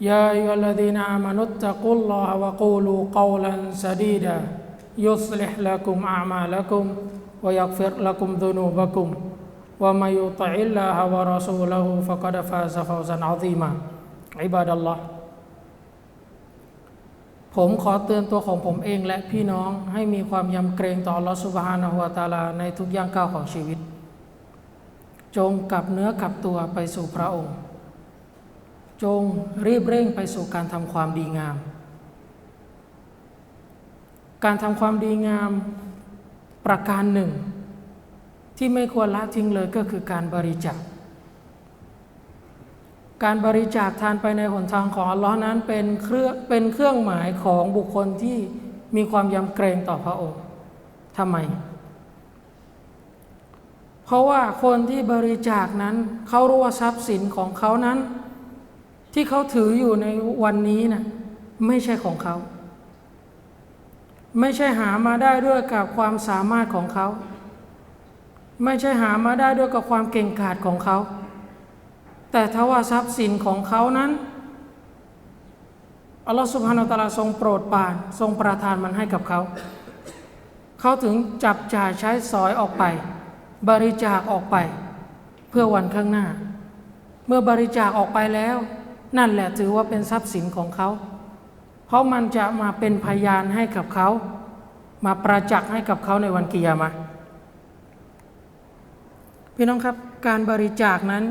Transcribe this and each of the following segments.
يا أيها الذين آمنوا اتقوا الله وقولوا قولا سديدا يصلح لكم أعمالكم ويغفر لكم ذنوبكم ومن يطع الله ورسوله فقد فاز فوزا عظيما عباد الله ผมขอเตือนตัวของผมเองและพี่น้องให้มีความยำเกรงต่ออัลลอฮฺสุบฮานะฮุวาตาลาในทุกย่างก้าวของชีวิต จงกลับเนื้อกลับตัวไปสู่พระองค์ จงรีบเร่งไปสู่การทำความดีงาม การทำความดีงามประการหนึ่ง ที่ไม่ควรละทิ้งเลยก็คือการบริจาค การบริจาคทานไปในหนทางของอัลลอฮ์นั้นเป็นเครื่องเป็นเครื่องหมายของบุคคลที่มีความยำเกรงต่อพระองค์ทำไม เพราะว่าคนที่บริจาคนั้นเขารู้ว่าทรัพย์สินของเขานั้น ที่เขาถืออยู่ในวันนี้นะไม่ใช่ของเขา ไม่ใช่หามาได้ด้วยกับความสามารถของเขา ไม่ใช่หามาได้ด้วยกับความเก่งกาจของเขา แต่ถ้าว่าทรัพย์สินของเขานั้นอัลลอฮฺสุบฮานาตะลาทรงโปรดปราน ทรงประทานมันให้กับเขา เขาถึงจับจ่ายใช้สอยออกไป บริจาคออกไป เพื่อวันข้างหน้า เมื่อบริจาคออกไปแล้ว นั่นแหละถือว่าเป็นทรัพย์สินของเขา เพราะมันจะมาเป็นพยานให้กับเขา มาประจักษ์ให้กับเขาในวันกิยามะพี่น้องครับการบริจาคนั้น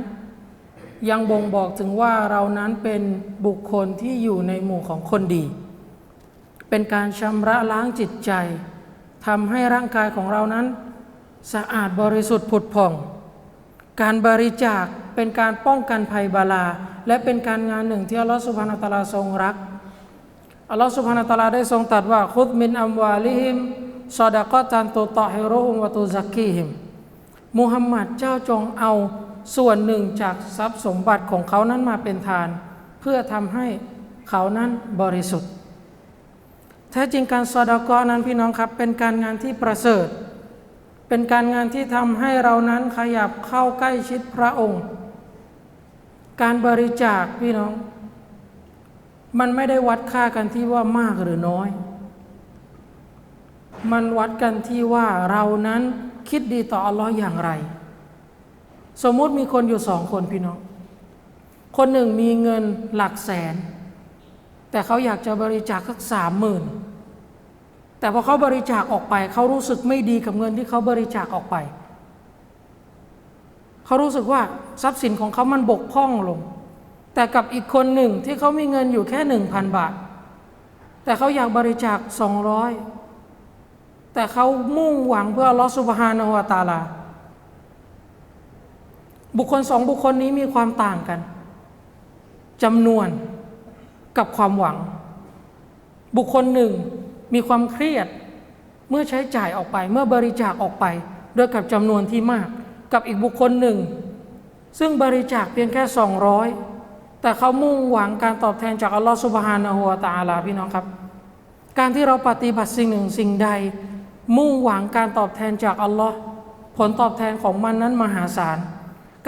ยังบ่งบอกถึงว่าเรานั้นเป็นบุคคลที่อยู่ในหมู่ของคนดี เป็นการชำระล้างจิตใจทำให้ร่างกายของเรานั้น สะอาดบริสุทธิ์ผุดผ่อง การบริจาค เป็นการป้องกันภัยบาลา และเป็นการงานหนึ่งที่อัลลอฮฺสุบฮานาตะลาทรงรักอัลลอฮฺสุบฮานาตะลาได้ทรงตรัสว่าคุดมินอัมวาลิฮิมซอดะกอตันตุตอฮิรุฮุมวะตุซักกีฮิมมุฮัมมัดเจ้าจงเอาส่วนหนึ่งจากทรัพย์สมบัติของเขานั้นมาเป็นทาน เพื่อทำให้เขานั้นบริสุทธิ์แท้จริงการซอดากอนั้นพี่น้องครับเป็นการงานที่ประเสริฐ เป็นการงานที่ทำให้เรานั้นขยับเข้าใกล้ชิดพระองค์ การบริจาคพี่น้อง มันไม่ได้วัดค่ากันที่ว่ามากหรือน้อย มันวัดกันที่ว่าเรานั้นคิดดีต่ออัลลอฮ์อย่างไร สมมุติมีคนอยู่สองคนพี่น้อง คนหนึ่งมีเงินหลักแสน แต่เขาอยากจะบริจาคสักสามหมื่นแต่พอเขาบริจาคออกไป เขารู้สึกไม่ดีกับเงินที่เขาบริจาคออกไปเขารู้สึกว่าทรัพย์สินของเขามันบกพร่องลง แต่กับอีกคนหนึ่งที่เขามีเงินอยู่แค่หนึ่งพันบาท แต่เขาอยากบริจาคสองร้อยแต่เขามุ่งหวังเพื่อลอสุบฮานะฮุวตาลา บุคคลสองบุคคลนี้มีความต่างกันจำนวนกับความหวัง บุคคลหนึ่งมีความเครียดเมื่อใช้จ่ายออกไป เมื่อบริจาคออกไปด้วยกับจำนวนที่มาก กับอีกบุคคลหนึ่ง ซึ่งบริจาคเพียงแค่สองร้อยแต่เขามุ่งหวังการตอบแทนจากอัลลอฮฺสุบฮานะฮุวาตาลาพี่น้องครับ การที่เราปฏิบัติสิ่งหนึ่งสิ่งใด มุ่งหวังการตอบแทนจากอัลลอฮ์ผลตอบแทนของมันนั้นมหาศาล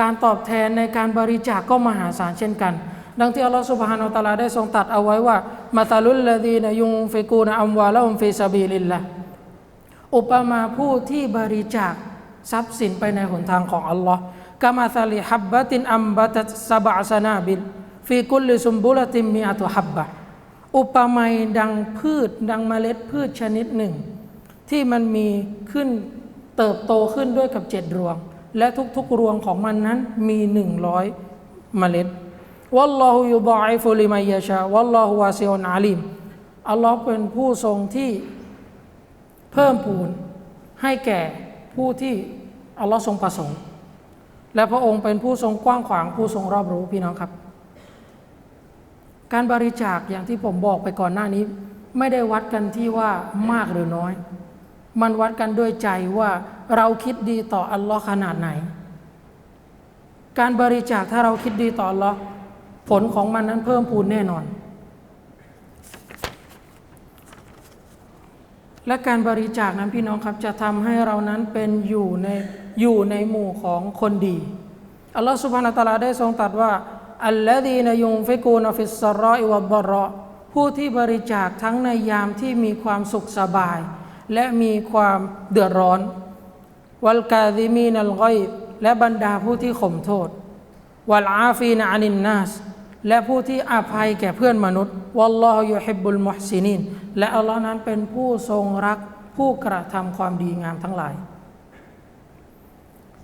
การตอบแทนในการบริจาคก็มหาศาลเช่นกัน ดังที่อัลลอฮ์สุบฮานาอัลตะลาได้ทรงตัดเอาไว้ว่ามาตาลุลลดีนยุงฟิกูนอัมวาละอุมฟิซาบีลิลละอุปมาผู้ที่บริจาค ทรัพย์สินไปในหนทางของอัลลอฮ์กามาซาลิฮับบะตินอัมบะตัสซาบะซนาบิลฟีกุลลิซุมบุลติมมีอัตุฮับบะอุปมาดังพืช ดังเมล็ดพืชชนิดหนึ่ง ที่มันมีขึ้นเติบโตขึ้นด้วยกับเจ็ดรวง และทุกๆรวงของมันนั้นมีหนึ่งร้อยเมล็ดวัลลอฮุยุบะอิฟุลิมัยยะชาวัลลอฮุวาซิอุนอาลิมอัลลอฮ์เป็นผู้ทรงที่เพิ่มพูนให้แก่ ผู้ที่อัลลอฮ์ทรงประสงค์ และพระองค์เป็นผู้ทรงกว้างขวางผู้ทรงรอบรู้พี่น้องครับ การบริจาคอย่างที่ผมบอกไปก่อนหน้านี้ ไม่ได้วัดกันที่ว่ามากหรือน้อย มันวัดกันด้วยใจว่าเราคิดดีต่ออัลลอฮ์ขนาดไหน การบริจาคถ้าเราคิดดีต่ออัลลอฮ์ผลของมันนั้นเพิ่มพูนแน่นอน และการบริจาคนั้นพี่น้องครับจะทำให้เรานั้นเป็นอยู่ในอยู่ในหมู่ของคนดีอัลลอฮฺสุบฮานาตะลาได้ทรงตรัสว่าอัลลดีนยุงฟิกูนฟิสซารออิวบบรอผู้ที่บริจาคทั้งในยามที่มีความสุขสบาย และมีความเดือดร้อน วัลกาซิมีนัลกอยและบรรดาผู้ที่ข่มโทษ วัลอาฟีนอานินนัส และผู้ที่อภัยแก่เพื่อนมนุษย์วัลลอฮฺยุฮิบุลมุฮซินินและอัลลอฮ์นั้นเป็นผู้ทรงรักผู้กระทำความดีงามทั้งหลาย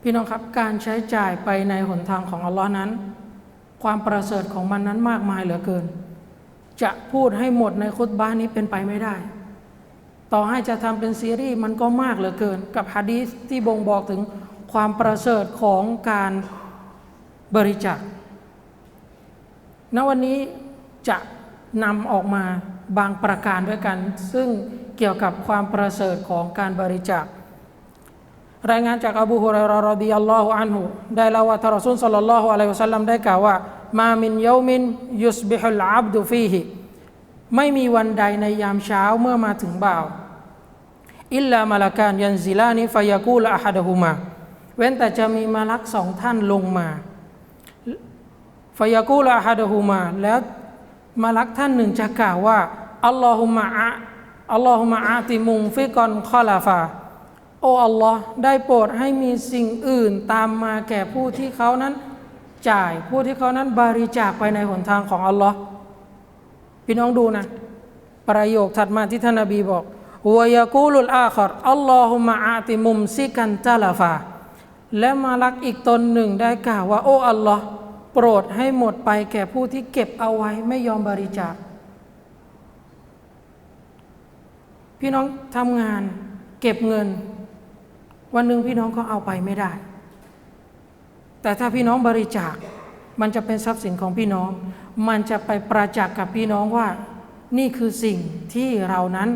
พี่น้องครับการใช้จ่ายไปในหนทางของอัลลอฮ์นั้น ความประเสริฐของมันนั้นมากมายเหลือเกิน จะพูดให้หมดในคุตบ้านนี้เป็นไปไม่ได้ ต่อให้จะทำเป็นซีรีส์มันก็มากเหลือเกิน กับฮะดีษที่บ่งบอกถึงความประเสริฐของการบริจาค ณวันนี้จะนำออกมาบางประการด้วยกัน ซึ่งเกี่ยวกับความประเสริฐของการบริจาครายงานจากอบูฮุไรรารอดียัลลอฮุอันหุได้เล่าว่าทารอซูลสัลลัลลอฮุอะลัยฮิวสัลลัมได้กล่าวว่า มามินเยามินยุสบิฮุลอับดุฟีฮิไม่มีวันใดในยามเช้าเมื่อมาถึงบ่าว อิลลามาลาการยันซิลานิฟายากูลอะฮัดะฮุมา เว้นแต่จะมีมาลักสองท่านลงมา ฟยากูลอะฮัดฮุมา แล้วมาลักท่านหนึ่งจะกล่าวว่าอัลลอฮุมะอะอัลลอฮุมะอาติมุงฟิกอนคอลาฟาโอ้อัลลอฮ์ได้โปรดให้มีสิ่งอื่นตามมาแก่ผู้ที่เขานั้นจ่ายผู้ที่เขานั้นบริจาคไปในหนทางของอัลลอฮ์พี่น้องดูนะ ประโยคถัดมาที่ท่านนบีบอกวายากูลุลอาคอรอัลลอฮุมะอาติมุมซิกันจาลาฟาและมาลักอีกตนหนึ่งได้กล่าวว่า โอ้อัลลอฮ์ โปรดให้หมดไปแก่ผู้ที่เก็บเอาไว้ไม่ยอมบริจาค พี่น้องทำงานเก็บเงิน วันหนึ่งพี่น้องก็เอาไปไม่ได้ แต่ถ้าพี่น้องบริจาค มันจะเป็นทรัพย์สินของพี่น้อง มันจะไปประจักษ์กับพี่น้องว่า นี่คือสิ่งที่เรานั้น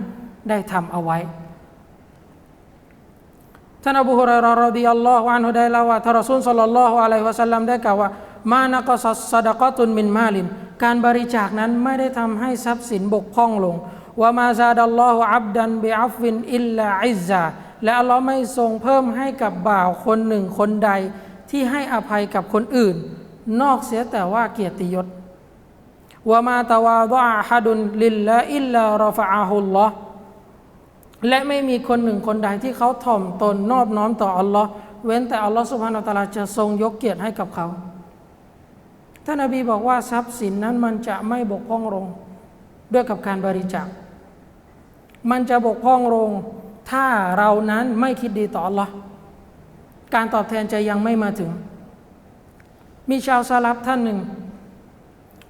ได้ทำเอาไว้ท่านอบูฮุรรารอฎิยัลลอฮุอันฮุได้เล่าว่าทารซูลสัลลัลลอฮุอะลัยฮิวะสัลลัมได้กล่าวว่า มานักซัสซดกตุนมินมาลิน การบริจาคนั้นไม่ได้ทำให้ทรัพย์สินบกพร่องลงว่ามาซาดัลลอฮุอับดันบิอัฟวินอิลลาอิซาและอัลลอฮ์ไม่ทรงเพิ่มให้กับบ่าวคนหนึ่งคนใดที่ให้อภัยกับคนอื่น นอกเสียแต่ว่าเกียรติยศว่ามาตาวาดะฮัดุนลิลลาอิลลารฟะอาฮุลลอฮ์และไม่มีคนหนึ่งคนใดที่เขาถ่อมตนนอบน้อมต่ออัลลอฮ์เว้นแต่อัลลอฮ์สุบฮานาอัลตาลาจะทรงยกเกียรติให้กับเขา ท่านนบีบอกว่าทรัพย์สินนั้นมันจะไม่บกพร่องลงด้วยกับการบริจาค มันจะบกพร่องลงถ้าเรานั้นไม่คิดดีต่อ Allah การตอบแทนจะยังไม่มาถึง มีชาวซาลับท่านหนึ่ง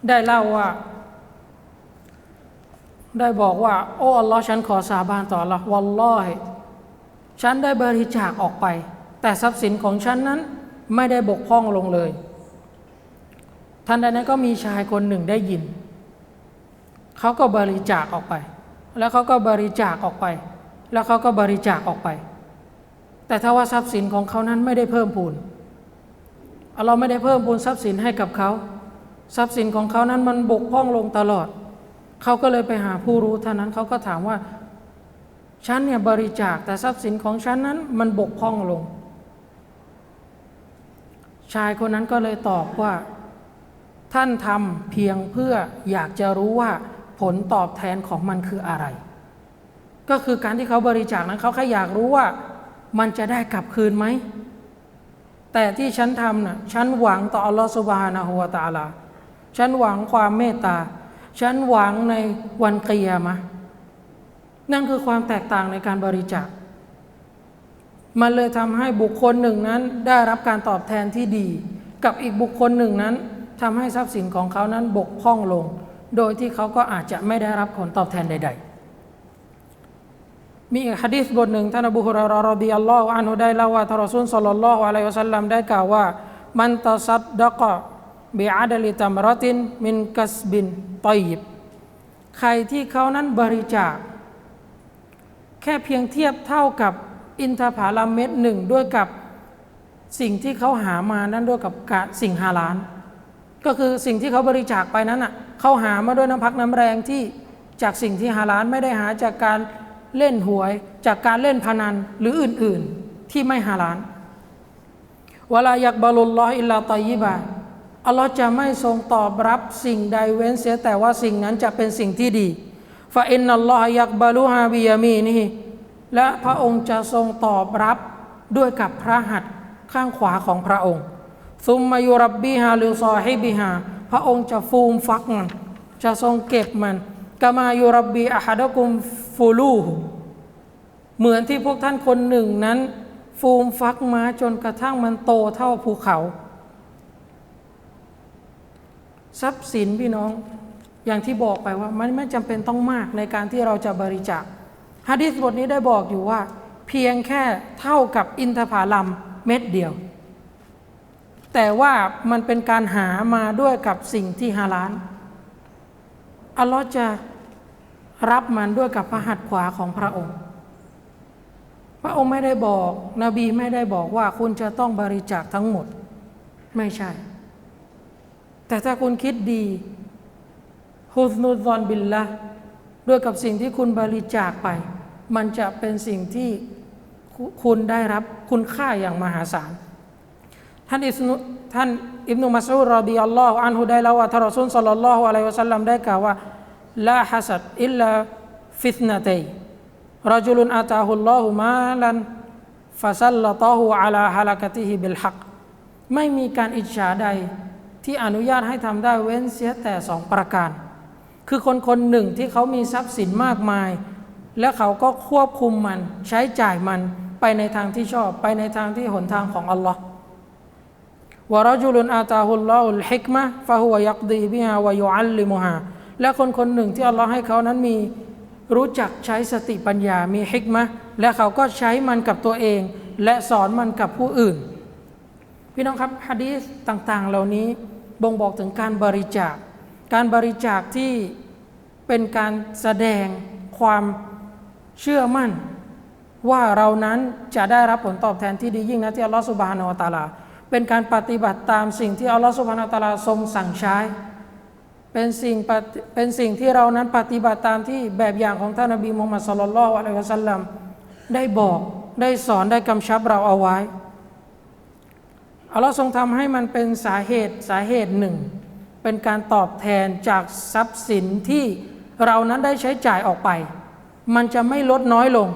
ได้เล่าว่า ได้บอกว่า โอ้อัลลอฮ์ฉันขอสาบานต่อ Allah วัลลอฮฉันได้บริจาคออกไป แต่ทรัพย์สินของฉันนั้นไม่ได้บกพร่องลงเลย ท่านใดนั้นก็มีชายคนหนึ่งได้ยิน เขาก็บริจาคออกไป แล้วเขาก็บริจาคออกไป แล้วเขาก็บริจาคออกไป แต่ถ้าว่าทรัพย์สินของเขานั้นไม่ได้เพิ่มพูนเราไม่ได้เพิ่มพูนทรัพย์สินให้กับเขา ทรัพย์สินของเขานั้นมันบกพร่องลงตลอด เขาก็เลยไปหาผู้รู้ท่านนั้นเขาก็ถามว่าฉันเนี่ยบริจาคแต่ทรัพย์สินของฉันนั้นมันบกพร่องลง ชายคนนั้นก็เลยตอบว่า ท่านทำเพียงเพื่ออยากจะรู้ว่าผลตอบแทนของมันคืออะไร ก็คือการที่เขาบริจาคนั้นเขาแค่อยากรู้ว่ามันจะได้กลับคืนไหม แต่ที่ฉันทำน่ะฉันหวังต่ออัลลอฮฺสุบฮานะฮูวะตาลา ฉันหวังความเมตตา ฉันหวังในวันเกิยมะนั่นคือความแตกต่างในการบริจาค มันเลยทำให้บุคคลหนึ่งนั้นได้รับการตอบแทนที่ดี กับอีกบุคคลหนึ่งนั้น ทำให้ทรัพย์สินของเขานั้นบกพร่องลง โดยที่เขาก็อาจจะไม่ได้รับผลตอบแทนใด ๆ มีอีกฮะดีษบทหนึ่งท่านอบูฮุรารารอดีอัลลอฮฺอันฮุได้เล่าว่าทารอซูลสัลลัลลอฮุอะลัยฮิวสัลลัมได้กล่าวว่ามันตัซัดดะกะบิอาดลิตัมรตินมินกัสบินตอยบใครที่เขานั้นบริจาค แค่เพียงเทียบเท่ากับอินทผลัมเม็ดหนึ่งด้วยกับสิ่งที่เขาหามานั้นด้วยกับกสิ่งฮาลาล ก็คือสิ่งที่เขาบริจาคไปนั้นอะเขาหามาด้วยน้ำพักน้ำแรงที่จากสิ่งที่ฮาลาลไม่ได้หาจากการเล่นหวย จากการเล่นพนันหรืออื่นๆที่ไม่ฮาลาลวลายักบาลุลลอฮอิลลาตอยิบะอัลลอฮ์จะไม่ทรงตอบรับสิ่งใดเว้นเสียแต่ว่าสิ่งนั้นจะเป็นสิ่งที่ดีฟาอินนัลลอฮยักบาลุฮาบิยามีนี่และพระองค์จะทรงตอบรับด้วยกับพระหัตถ์ข้างขวาของพระองค์ ซุมมายุรับบีฮาลิซอฮิบิฮาพระองค์จะฟูมฟักมัน จะทรงเก็บมันกามายุรับบีอาฮัดกุมฟูลูเหมือนที่พวกท่านคนหนึ่งนั้น ฟูมฟักม้าจนกระทั่งมันโตเท่าภูเขา ทรัพย์สินพี่น้องอย่างที่บอกไปว่ามันไม่จำเป็นต้องมากในการที่เราจะบริจาคฮะดิษบทนี้ได้บอกอยู่ว่า เพียงแค่เท่ากับอินทผลัมเม็ดเดียว แต่ว่ามันเป็นการหามาด้วยกับสิ่งที่ฮาลาลอัลลอฮ์จะรับมันด้วยกับพระหัตถ์ขวาของพระองค์ พระองค์ไม่ได้บอก นบีไม่ได้บอกว่าคุณจะต้องบริจาคทั้งหมด ไม่ใช่ แต่ถ้าคุณคิดดีฮุสนุซอนบิลละด้วยกับสิ่งที่คุณบริจาคไป มันจะเป็นสิ่งที่คุณได้รับคุณค่าอย่างมหาศาล ท่านอิสนุท่านอิบนุมัสูรอดีอัลลอฮฺอันฮุได้เล่าว่าท่านรอซูลสัลลัลลอฮุอะลัยฮิวะสัลลัมได้กล่าวว่าลาฮัสัดอิลลาฟิตนาตัยรจุลุนอาตาฮุลลอฮุมาลันฟาซัลลัตอฮุอะลาฮะลักติฮิบิลฮักไม่มีการอิจฉาใดที่อนุญาตให้ทำได้เว้นเสียแต่สองประการ คือคนคนหนึ่งที่เขามีทรัพย์สินมากมาย และเขาก็ควบคุมมันใช้จ่ายมันไปในทางที่ชอบ ไปในทางที่หนทางของอัลลอฮ์ วรจุลุนอาตาฮุลลอฮุลฮิกมะฟะฮุวยักดีบิฮาวะยุอัลลิมุฮาและคนคนหนึ่งที่อัลลอฮ์ให้เขานั้นมีรู้จักใช้สติปัญญา มีฮิกมะและเขาก็ใช้มันกับตัวเอง และสอนมันกับผู้อื่น พี่น้องครับฮะดีษต่างๆ เหล่านี้บ่งบอกถึงการบริจาค การบริจาคที่เป็นการแสดงความเชื่อมั่น ว่าเรานั้นจะได้รับผลตอบแทนที่ดียิ่งนะที่อัลลอฮฺสุบฮานาวะตาลา เป็นการปฏิบัติตามสิ่งที่อัลลอฮฺสุบฮานาตาลาทรงสั่งใช้ เป็นสิ่งเป็นสิ่งที่เรานั้นปฏิบัติตามที่แบบอย่างของท่านนบีมุฮัมมัดสุลลัลลอฮุอะลัยฮิวะสัลลัมได้บอกได้สอนได้กำชับเราเอาไว้อัลลอฮ์ทรงทำให้มันเป็นสาเหตุสาเหตุหนึ่ง เป็นการตอบแทนจากทรัพย์สินที่เรานั้นได้ใช้จ่ายออกไป มันจะไม่ลดน้อยลง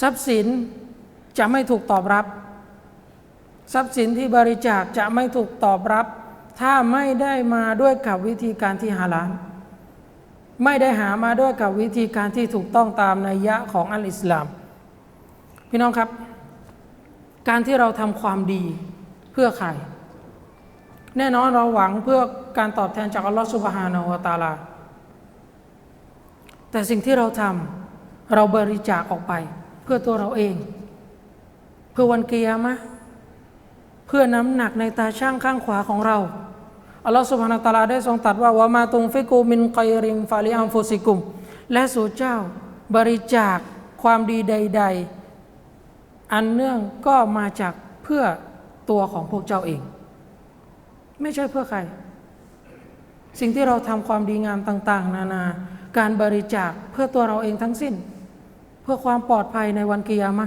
ทรัพย์สินจะไม่ถูกตอบรับ ทรัพย์สินที่บริจาคจะไม่ถูกตอบรับ ถ้าไม่ได้มาด้วยกับวิธีการที่ฮาลาลไม่ได้หามาด้วยกับวิธีการที่ถูกต้องตามนัยยะของอัลอิสลาม พี่น้องครับ การที่เราทำความดีเพื่อใคร แน่นอนเราหวังเพื่อการตอบแทนจากอัลลอฮฺสุบฮานาวะตาลา แต่สิ่งที่เราทำเราบริจาคออกไป เพื่อตัวเราเอง เพื่อวันเกิยามะ เพื่อน้ำหนักในตาช่างข้างขวาของเราอัลลอฮฺสุบฮานาตาลาได้ทรงตรัสว่าวามาตุงฟิกูมินไกริมฟาลิอัมฟุซิกุม และสู่เจ้าบริจาคความดีใด ๆ อันเนื่องก็มาจากเพื่อตัวของพวกเจ้าเอง ไม่ใช่เพื่อใคร สิ่งที่เราทำความดีงามต่าง ๆ นานา การบริจาคเพื่อตัวเราเองทั้งสิ้น เพื่อความปลอดภัยในวันกิยามะ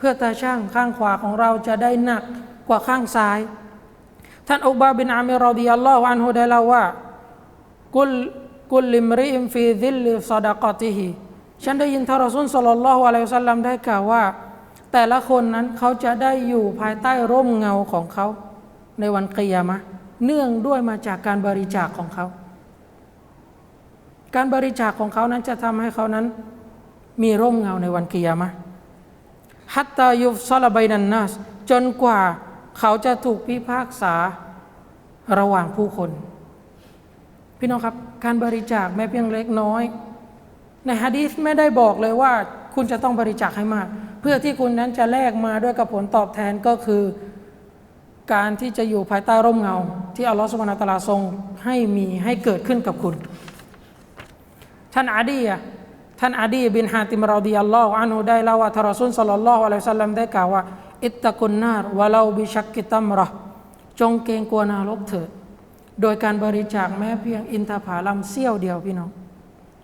เพื่อตาช่างข้างขวาของเราจะได้หนักกว่าข้างซ้าย ท่านอุบาบินอามิรอดียัลลอฮุอันฮุได้เล่าว่ากุลกุลลิมริมฟีดิลลิซดากอติฮิฉันได้ยินทารอซูลสัลลัลลอฮุอะลัยฮิวซัลลัมได้กล่าวว่า แต่ละคนนั้นเขาจะได้อยู่ภายใต้ร่มเงาของเขา ในวันกิยามะเนื่องด้วยมาจากการบริจาคของเขา การบริจาคของเขานั้นจะทำให้เขานั้น มีร่มเงาในวันกิยามะ ฮัตตายุฟซาลาบัยนันนัสจนกว่าเขาจะถูกพิพากษาระหว่างผู้คน พี่น้องครับ การบริจาคแม้เพียงเล็กน้อย ในฮะดีษไม่ได้บอกเลยว่า คุณจะต้องบริจาคให้มาก เพื่อที่คุณนั้นจะแลกมาด้วยกับผลตอบแทนก็คือ การที่จะอยู่ภายใต้ร่มเงา ที่อัลลอฮฺสุบานาตะอาลาทรงให้มีให้เกิดขึ้นกับคุณท่านอาดีอะ ท่านอาดีบินฮาติมรอดียัลลอฮุอันฮุได้เล่าว่าทารอซุลสัลลัลลอฮุอะลัยฮิสัลลัมได้กล่าวว่า อิตตะกุนนารวะลาบิชักกิตัมราะห์จงเกรงกลัวนรกเถิด โดยการบริจาคแม้เพียงอินทผลัมเสี้ยวเดียวพี่น้อง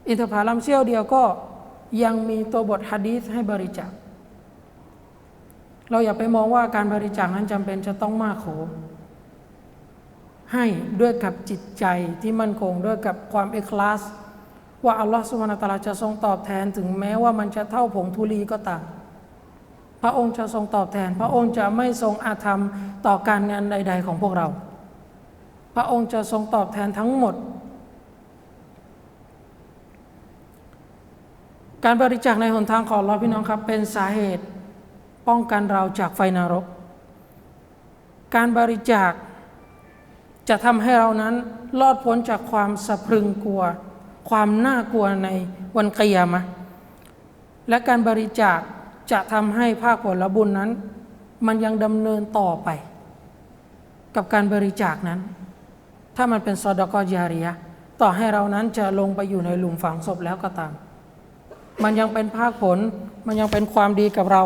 อินทผลัมเสี้ยวเดียวก็ยังมีตัวบทฮะดีษให้บริจาค เราอย่าไปมองว่าการบริจาคนั้นจำเป็นจะต้องมากโขให้ด้วยกับจิตใจที่มั่นคงด้วยกับความเอกลาส ว่าอัลลอฮฺสุบานาตะอาลาจะทรงตอบแทนถึงแม้ว่ามันจะเท่าผงธุลีก็ตามพระองค์จะทรงตอบแทน พระองค์จะไม่ทรงอาธรรมต่อการงานใด ๆ ของพวกเรา พระองค์จะทรงตอบแทนทั้งหมด การบริจาคในหนทางของเราพี่น้องครับ เป็นสาเหตุป้องกันเราจากไฟนรก การบริจาคจะทำให้เรานั้นรอดพ้นจากความสะพรึงกลัว ความน่ากลัวในวันกิยามะและการบริจาคจะทำให้ภาคผลบุญนั้น มันยังดำเนินต่อไป กับการบริจาคนั้น ถ้ามันเป็นซอดากอจาริยะต่อให้เรานั้นจะลงไปอยู่ในหลุมฝังศพแล้วก็ตาม มันยังเป็นภาคผล มันยังเป็นความดีกับเรา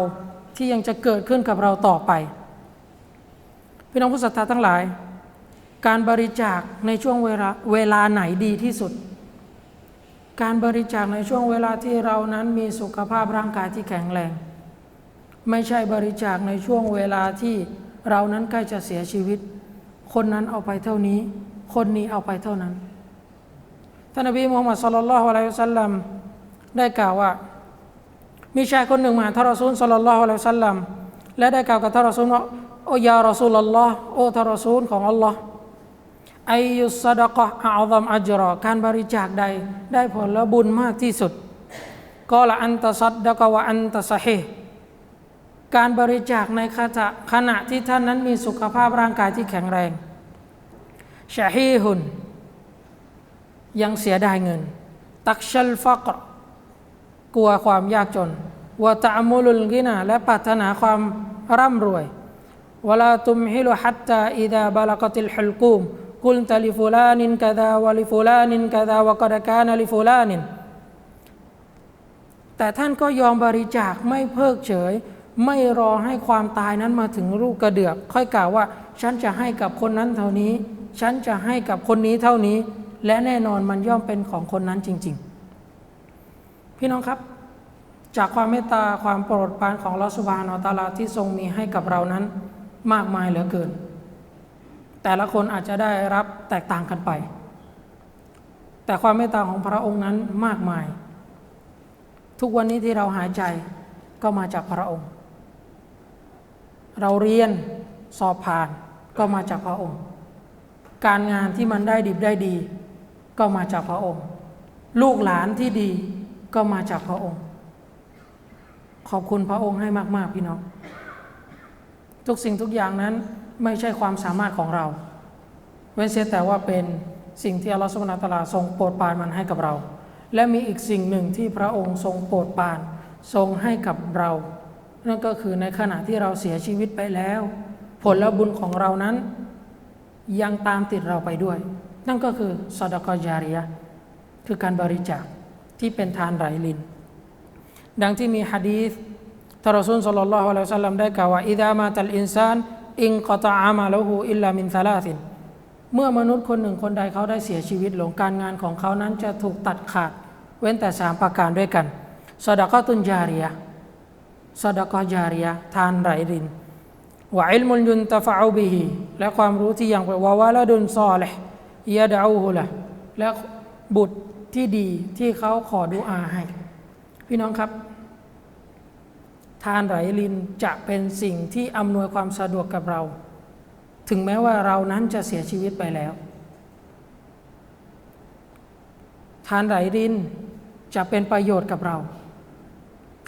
ที่ยังจะเกิดขึ้นกับเราต่อไป พี่น้องผู้ศรัทธาทั้งหลาย การบริจาคในช่วงเวลาเวลาไหนดีที่สุด การบริจาคในช่วงเวลาที่เรานั้นมีสุขภาพร่างกายที่แข็งแรง ไม่ใช่บริจาคในช่วงเวลาที่เรานั้นใกล้จะเสียชีวิต คนนั้นเอาไปเท่านี้ คนนี้เอาไปเท่านั้นท่านนบีมูฮัมมัดสุลลัลลอฮุอะลัยฮิสัลลัมได้กล่าวว่า มีชายคนหนึ่งมาทารอซูลสุลลัลลอฮุอะลัยฮิสัลลัมและได้กล่าวกับทารอซูลว่าโอ้ยารอซูลอัลลอฮ์โอ้ทารอซูลของอัลลอฮ์ อายุสดะกะอาซัมอัจรอการบริจาคใด ได้ผลบุญมากที่สุดก็ละอันตะซัดดะกะวะอันตะซะฮีการบริจาคในขณะขณะที่ท่านนั้นมีสุขภาพร่างกายที่แข็งแรงชะฮีฮุน ยังเสียดายเงิน ตักชัลฟักกลัวความยากจนวะตะมุลุลกินาและปรารถนาความร่ำรวยวลาตุมฮิลุฮัตตาอิดาบาลกติลฮุลกูม กุลตลิฟุลานินกะดาวะลิฟุลานินกะดาวะกะดะกานะลิฟุลานิน แต่ท่านก็ยอมบริจาคไม่เพิกเฉย ไม่รอให้ความตายนั้นมาถึงลูกกระเดือก ค่อยกล่าวว่า ฉันจะให้กับคนนั้นเท่านี้ ฉันจะให้กับคนนี้เท่านี้ และแน่นอนมันย่อมเป็นของคนนั้นจริง ๆ พี่น้องครับ จากความเมตตาความโปรดปรานของลอสุบานอตาลาที่ทรงมีให้กับเรานั้น มากมายเหลือเกิน แต่ละคนอาจจะได้รับแตกต่างกันไป แต่ความเมตตาของพระองค์นั้นมากมาย ทุกวันนี้ที่เราหายใจก็มาจากพระองค์ เราเรียนสอบผ่านก็มาจากพระองค์ การงานที่มันได้ดิบได้ดี ก็มาจากพระองค์ ลูกหลานที่ดีก็มาจากพระองค์ ขอบคุณพระองค์ให้มาก ๆ พี่น้อง ทุกสิ่งทุกอย่างนั้น ไม่ใช่ความสามารถของเรา เว้นเสียแต่ว่าเป็นสิ่งที่อัลลอฮฺสุบฮาตลาทรงโปรดปรานมันให้กับเรา และมีอีกสิ่งหนึ่งที่พระองค์ทรงโปรดปรานทรงให้กับเรา นั่นก็คือในขณะที่เราเสียชีวิตไปแล้ว ผลและบุญของเรานั้น ยังตามติดเราไปด้วย นั่นก็คือสอดกอจาริยะคือการบริจาคที่เป็นทานไหลลิน ดังที่มีฮะดีษทารอซูลสัลลัลลอฮุอะลัยฮิวะสัลลัมได้กล่าวว่าอิดามาตัลอินซาน อิงกอตะอามาละหูอิลลามินซาลาสิน เมื่อมนุษย์คนหนึ่งคนใดเขาได้เสียชีวิตลงการงานของเขานั้นจะถูกตัดขาด เว้นแต่สามประการด้วยกันสอดกอตุนจาริยะสอดกอจาริยะทานไหลลินวะอิลมุลยุนตะฟะอูบิฮีและความรู้ที่ยังวะวะละดุนซอลิฮยะดะอูฮุละและบุตรที่ดีที่เขาขอดุอาให้ พี่น้องครับ ทานไหลลินจะเป็นสิ่งที่อำนวยความสะดวกกับเรา ถึงแม้ว่าเรานั้นจะเสียชีวิตไปแล้ว ทานไหลรินจะเป็นประโยชน์กับเรา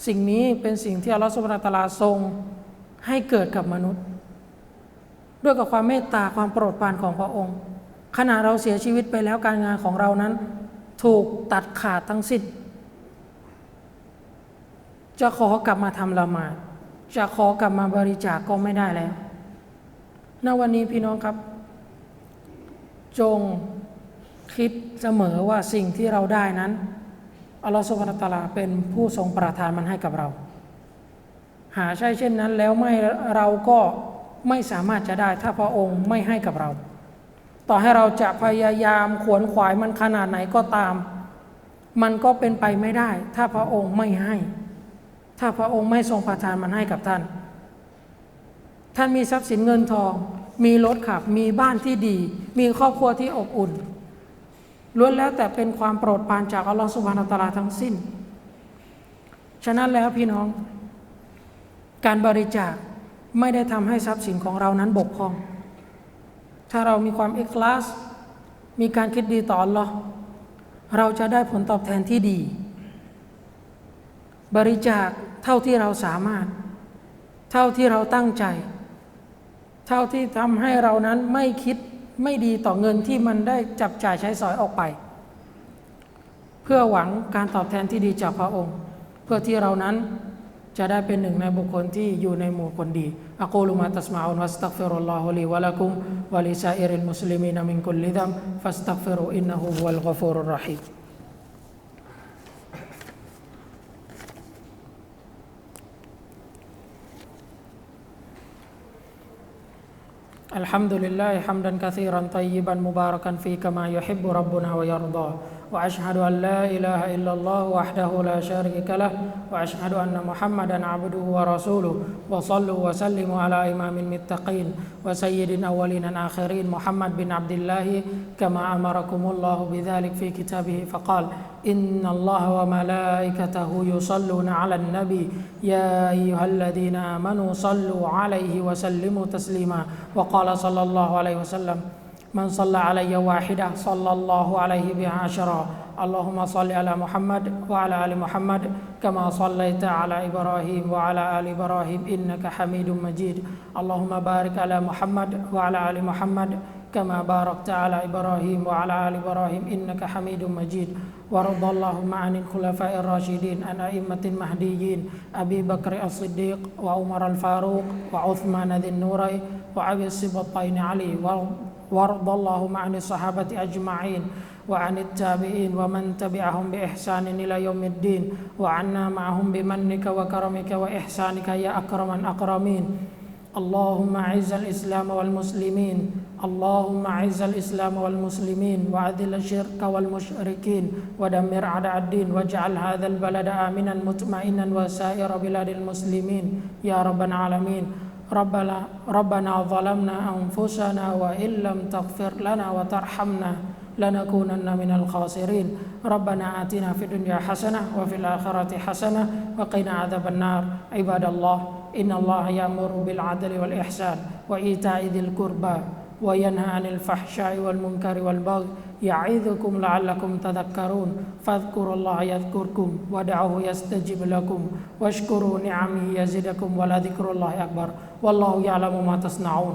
สิ่งนี้เป็นสิ่งที่อัลลอฮฺสุบฮานะตาลาทรงให้เกิดกับมนุษย์ ด้วยกับความเมตตาความโปรดปรานของพระองค์ ขณะเราเสียชีวิตไปแล้วการงานของเรานั้น ถูกตัดขาดทั้งสิ้น จะขอกลับมาทำละหมาด จะขอกลับมาบริจาคกก็ไม่ได้แล้วณวันนี้พี่น้องครับ จงคิดเสมอว่าสิ่งที่เราได้นั้นอัลลอฮฺสุบฮานตะลาเป็นผู้ทรงประทานมันให้กับเรา หาใช่เช่นนั้นแล้วไม่เราก็ไม่สามารถจะได้ถ้าพระองค์ไม่ให้กับเรา ต่อให้เราจะพยายามขวนขวายมันขนาดไหนก็ตาม มันก็เป็นไปไม่ได้ ถ้าพระองค์ไม่ให้ ถ้าพระองค์ไม่ทรงประทานมันให้กับท่าน ท่านมีทรัพย์สินเงินทอง มีรถขับ มีบ้านที่ดี มีครอบครัวที่อบอุ่น ล้วนแล้วแต่เป็นความโปรดปรานจากอัลลอฮฺสุบฮานาตาลาทั้งสิ้น ฉะนั้นแล้วพี่น้อง การบริจาคไม่ได้ทำให้ทรัพย์สินของเรานั้นบกพร่อง ถ้าเรามีความเอกลาส มีการคิดดีต่ออัลลอฮ์เราจะได้ผลตอบแทนที่ดี บริจาค เท่าที่เราสามารถ เท่าที่เราตั้งใจ เท่าที่ทำให้เรานั้นไม่คิดไม่ดีต่อเงินที่มันได้จับจ่ายใช้สอยออกไป เพื่อหวังการตอบแทนที่ดีจากพระองค์ เพื่อที่เรานั้นจะได้เป็นหนึ่งในบุคคลที่อยู่ในหมู่คนดีอักูลุมาตัสมาอุนวัสตักฟิรุลลอฮุลีวะลักุมวะลิซาอิริลมุสลิมีนมินคุลลิดัมฟัสตักฟิรุอินนะฮูฮุวัลกอฟูรุรรหีม الحمد لله حمدا كثيرا طيبا مباركا فيه كما يحب ربنا ويرضى. وأشهد أن لا إله إلا الله وحده لا شريك له وأشهد أن محمدا عبده ورسوله وصلوا وسلموا على إمام المتقين وسيد الأولين الآخرين محمد بن عبد الله كما أمركم الله بذلك في كتابه فقال إن الله وملائكته يصلون على النبي. يا أيها الذين آمنوا صلوا عليه وسلموا تسليما. وقال صلى الله عليه وسلم من صلى علي واحدة صلى الله عليه بها عشرا اللهم صل على محمد وعلى آل محمد كما صليت على إبراهيم وعلى آل إبراهيم إنك حميد مجيد. اللهم بارك على محمد وعلى آل محمد كما باركت على إبراهيم وعلى آل إبراهيم إنك حميد مجيد. وارض اللهم عن الخلفاء الراشدين عن أئمة المهديين أبي بكر الصديق وعمر الفاروق وعثمان ذي النورين وأبي السبطين علي. وارض اللهم عن الصحابة أجمعين وعن التابعين ومن تبعهم بإحسان إلى يوم الدين وعنا معهم بمنك وكرمك وإحسانك يا أكرم الأكرمين. اللهم أعز الإسلام والمسلمين. اللهم أعز الإسلام والمسلمين وأذل الشرك والمشركين ودمر أعداء الدين واجعل هذا البلد آمنا مطمئنا وسائر بلاد المسلمين. يا رب العالمين. ربنا ربنا ظلمنا أنفسنا وإن لم تغفر لنا وترحمنا لنكونن من الخاسرين. ربنا آتنا في الدنيا حسنة وفي الآخرة حسنة وقنا عذاب النار. عباد الله إن الله يأمر بالعدل والإحسان وإيتاء ذي القربى. وينهى عن الفحشاء والمنكر والبغي يعظكم لعلكم تذكرون فاذكروا الله يذكركم ودعوه يستجب لكم واشكروا نعمه يزدكم ولذكر الله أكبر والله يعلم ما تصنعون